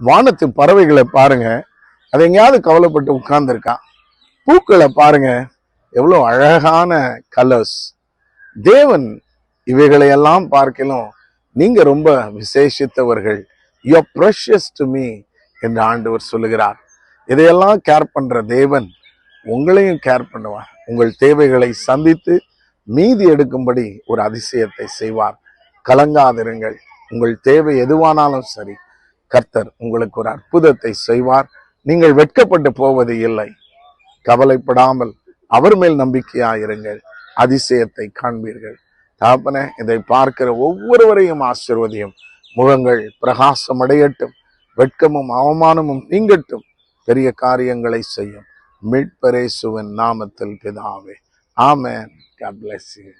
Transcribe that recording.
வானத்து பறவைகளை பாருங்க. அது எங்கேயாவது கவலைப்பட்டு உட்கார்ந்துருக்கான். பூக்களை பாருங்க. எவ்வளோ அழகான கலர்ஸ் தேவன் இவைகளை எல்லாம் பார்க்கலும் நீங்க ரொம்ப விசேஷித்தவர்கள். யூ ப்ரெஷஸ் டு மீ என்று ஆண்டவர் சொல்லுகிறார். இதையெல்லாம் கேர் பண்ற தேவன் உங்களையும் கேர் பண்ணுவார். உங்கள் தேவைகளை சந்தித்து மீதி எடுக்கும்படி ஒரு அதிசயத்தை செய்வார். கலங்காதிருங்கள். உங்கள் தேவை எதுவானாலும் சரி. கர்த்தர் உங்களுக்கு ஒரு அற்புதத்தை செய்வார். நீங்கள் வெட்கப்பட்டு போவது இல்லை. கவலைப்படாமல் அவர் மேல் நம்பிக்கையாயிருங்கள் அதிசயத்தை காண்பீர்கள். தாப்பன இதை பார்க்கிற ஒவ்வொருவரையும் ஆசிர்வதியும். முகங்கள் பிரகாசம் அடையட்டும் வெட்கமும் அவமானமும் நீங்கட்டும். பெரிய காரியங்களை செய்யும். மீட்பரேசுவின் நாமத்தில் பிதாவே. ஆமேன். God bless you.